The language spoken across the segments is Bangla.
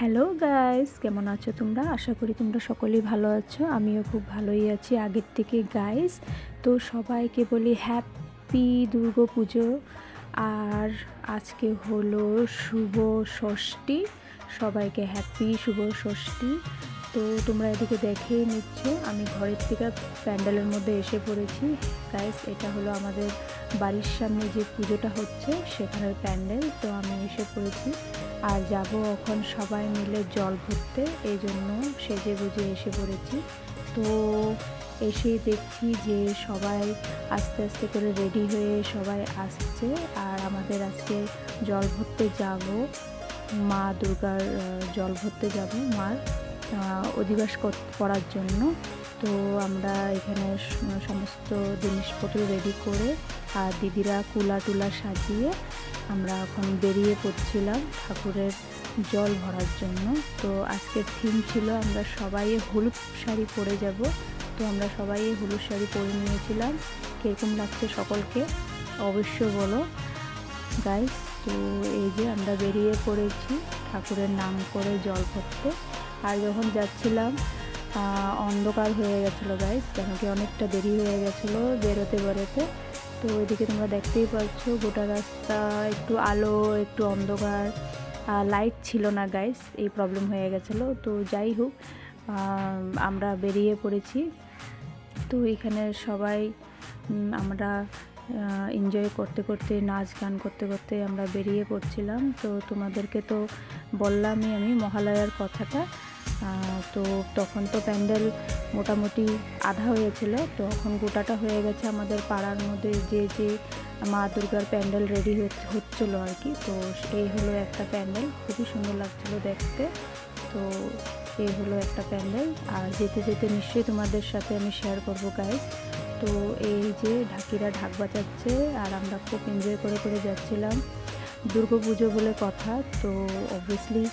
হ্যালো গাইস, কেমন আছো তোমরা? আশা করি তোমরা সকলেই ভালো আছো। আমিও খুব ভালোই আছি আগের থেকে গাইস। তো সবাইকে বলি হ্যাপি দুর্গা পুজো। আর আজকে হলো শুভ ষষ্ঠী। সবাইকে হ্যাপি শুভ ষষ্ঠী। তো তোমরা এদিকে দেখেই নিচ্ছ, আমি ঘরের থেকে প্যান্ডেলের মধ্যে এসে পড়েছি। গাইস, এটা হলো আমাদের বাড়ির সামনে যে পুজোটা হচ্ছে, সেখানের প্যান্ডেল। তো আমি এসে পড়েছি। আর যাব এখন সবাই মিলে জল ভরতে, এই জন্য সেজে গুজে এসে পড়েছি। তো এসেই দেখছি যে সবাই আস্তে আস্তে করে রেডি হয়ে সবাই আসছে, আর আমাদের আজকে জল ভরতে যাব। মা দুর্গার জল ভরতে যাব, মার অধিবাস করার জন্য। তো আমরা এখানে সমস্ত জিনিসপত্র রেডি করে, আর দিদিরা কুলা টুলা সাজিয়ে আমরা এখন বেরিয়ে পড়ছিলাম ঠাকুরের জল ভরার জন্য। তো আজকের থিম ছিল আমরা সবাই হলুদ শাড়ি পরে যাব। তো আমরা সবাই হলুদ শাড়ি পরে নিয়েছিলাম। কীরকম লাগছে সকলকে অবশ্যই বলো। গাইস তো এই যে আমরা বেরিয়ে পড়েছি ঠাকুরের নাম করে জল ভরতে। আর যখন যাচ্ছিলাম অন্ধকার হয়ে গেছিল গাইস কেন কি অনেকটা দেরি হয়ে গেছিল বেরোতে বেরোতে তো এদিকে তোমরা দেখতেই পাচ্ছ গোটা রাস্তা একটু আলো, একটু অন্ধকার। লাইট ছিল না গাইস এই প্রবলেম হয়ে গেছিল। তো যাই হোক আমরা বেরিয়ে পড়েছি। তো এখানে সবাই আমরা এনজয় করতে করতে, নাচ গান করতে করতে আমরা বেরিয়ে পড়ছিলাম। তো তোমাদেরকে তো বললামই আমি মহালয়ার কথাটা। তো তখন তো প্যান্ডেল মোটামুটি আধা হয়েছিল, তো এখন গোটাটা হয়ে গেছে আমাদের পাড়ার মধ্যে যে যে মা দুর্গার প্যান্ডেল রেডি হচ্ছিল আর কি। তো এই হলো একটা প্যান্ডেল, খুবই সুন্দর লাগছিল দেখতে। তো এই হলো একটা প্যান্ডেল। আর যেতে যেতে নিশ্চয়ই তোমাদের সাথে আমি শেয়ার করব গাইজ তো এই যে ঢাকিরা ঢাক বাজাচ্ছে, আর আমরা খুব এনজয় করে করে যাচ্ছিলাম। দুর্গা পুজো বলে কথা, তো অবভিয়াসলি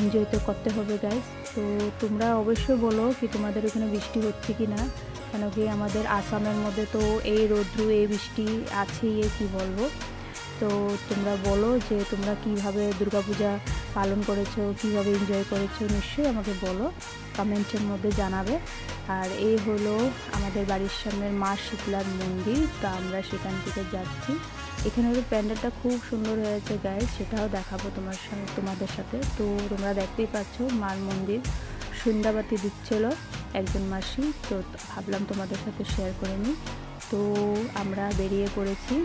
এনজয় তো করতে হবে গাইজ তো তোমরা অবশ্যই বলো কি তোমাদের ওখানে বৃষ্টি হচ্ছে কি না কেন কি আমাদের আসামের মধ্যে তো এই রৌদ্রু, এই বৃষ্টি আছেই, এ কী বলব? তো তোমরা বলো যে তোমরা কীভাবে দুর্গাপূজা পালন করেছ, কীভাবে এনজয় করেছ, নিশ্চয়ই আমাকে বলো কমেন্টের মধ্যে জানাবে। আর এই হলো আমাদের বাড়ির সামনের মা শীতলার মন্দির, তো আমরা সেখান থেকে যাচ্ছি। এখানে হলো প্যান্ডেলটা খুব সুন্দর হয়েছে গায়ে সেটাও দেখাবো তোমার সাথে তোমাদের সাথে। তো তোমরা দেখতেই পাচ্ছ মার মন্দির সন্ধ্যাবাতি দিচ্ছিল একজন মাসি, তো ভাবলাম তোমাদের সাথে শেয়ার করে নিই। তো আমরা বেরিয়ে পড়েছি।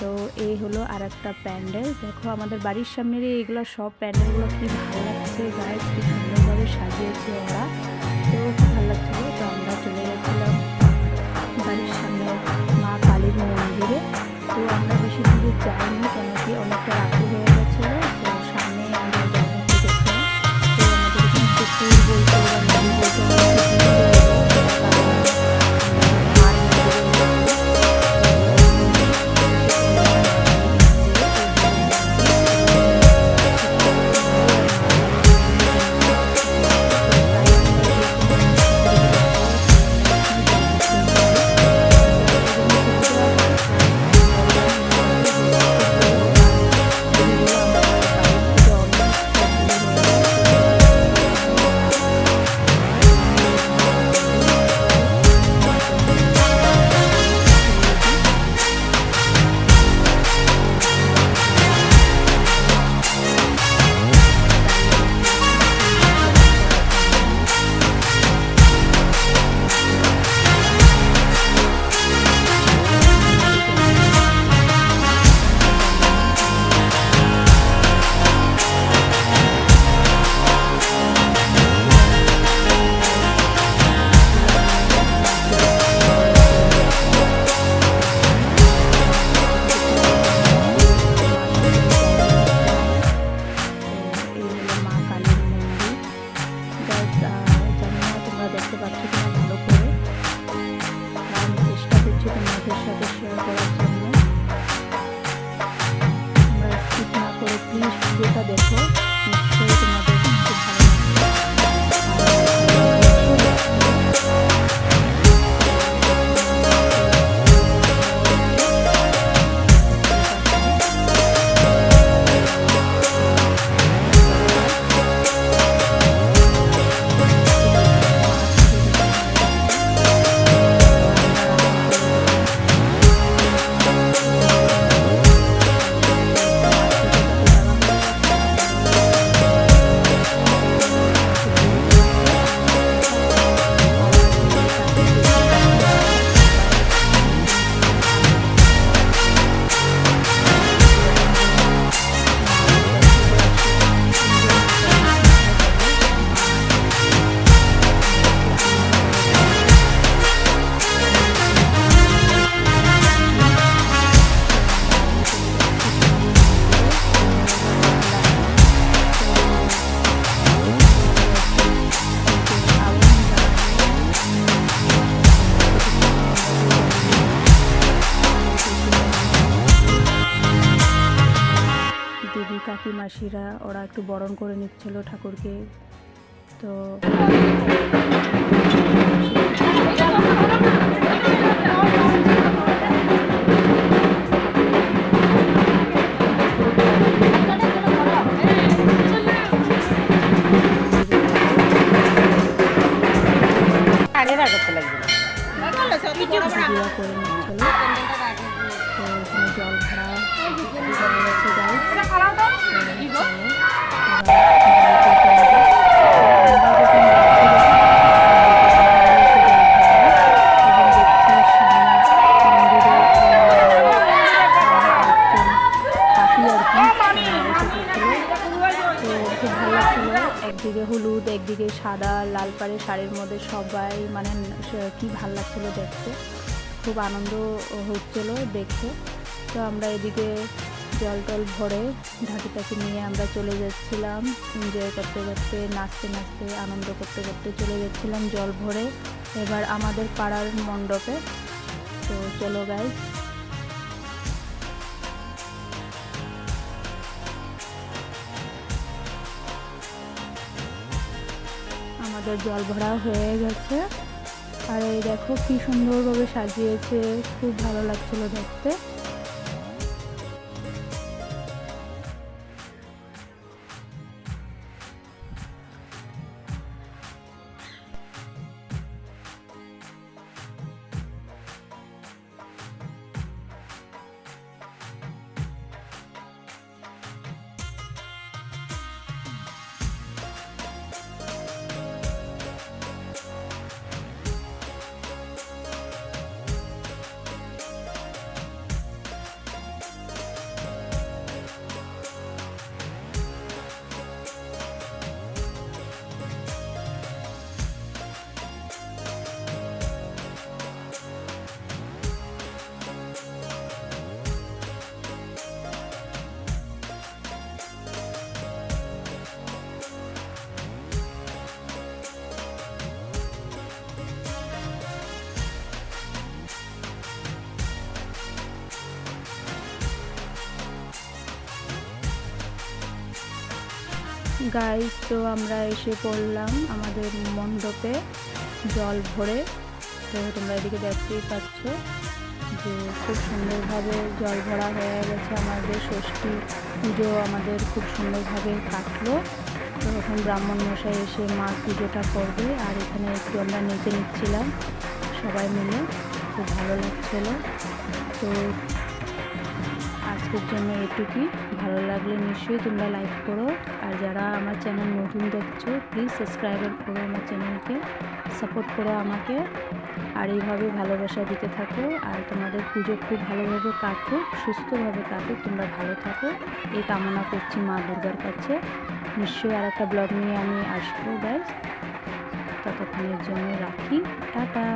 তো এই হলো আর একটা প্যান্ডেল। দেখো আমাদের বাড়ির সামনের এইগুলো সব প্যান্ডেলগুলো কি ভালো লাগছে গায়ে কি সুন্দরভাবে সাজিয়েছে ওরা। তো খুব ভালো লাগছিল, তো আমরা চলে গেছিলাম বাড়ির সামনে মা কালীর মন্দিরে। তো আমরা বেশি দূরে যাইনি কেন কি অনেকটা মাসিরা ওরা একটু বরণ করে নিচ্ছিল ঠাকুরকে। তো একদিকে হলুদ, একদিকে সাদা, লাল পাড়ে শাড়ির মধ্যে সবাই মানে কি ভালো লাগছিল দেখতে। খুব আনন্দ হচ্ছিল দেখতে। তো আমরা এদিকে জল টল ভরে ঢাকি টাকি নিয়ে আমরা চলে যাচ্ছিলাম। এনজয় করতে করতে, নাচতে নাচতে, আনন্দ করতে করতে চলে যাচ্ছিলাম জল ভরে। এবার আমাদের পাড়ার মণ্ডপে। তো চলো গাই আমাদের জল ভরা হয়ে গেছে। আর এই দেখো কি সুন্দরভাবে সাজিয়েছে, খুব ভালো লাগছিল দেখতে। গাইস তো আমরা এসে পড়লাম আমাদের মণ্ডপে। জল ভরে। তো তোমরা এদিকে দেখতেই পাচ্ছ যে খুব সুন্দরভাবে জল ভরা হয়ে গেছে আমাদের। ষষ্ঠী পুজো আমাদের খুব সুন্দরভাবে কাটলো। তো এখন ব্রাহ্মণ মশাই এসে মা পুজোটা করবে। আর এখানে একটু আমরা নেচে নিচ্ছিলাম সবাই মিলে। খুব ভালো লাগছিল। তো আজকের জন্য এটুকুই। ভালো লাগলে নিশ্চয়ই তোমরা লাইক করো। আর যারা আমার চ্যানেল নতুন দেখছ প্লিজ সাবস্ক্রাইবার করো আমার চ্যানেলকে সাপোর্ট করো আমাকে। আর এইভাবে ভালোবাসা দিতে থাকো। আর তোমাদের পুজো খুব ভালোভাবে কাটুক, সুস্থভাবে কাটুক, তোমরা ভালো থাকো। এই কামনা করছি মা দুর্গার কাছে। নিশ্চয়ই আর একটা ব্লগ নিয়ে আমি আসব গাইজ ততক্ষণের জন্য রাখি। টাটা!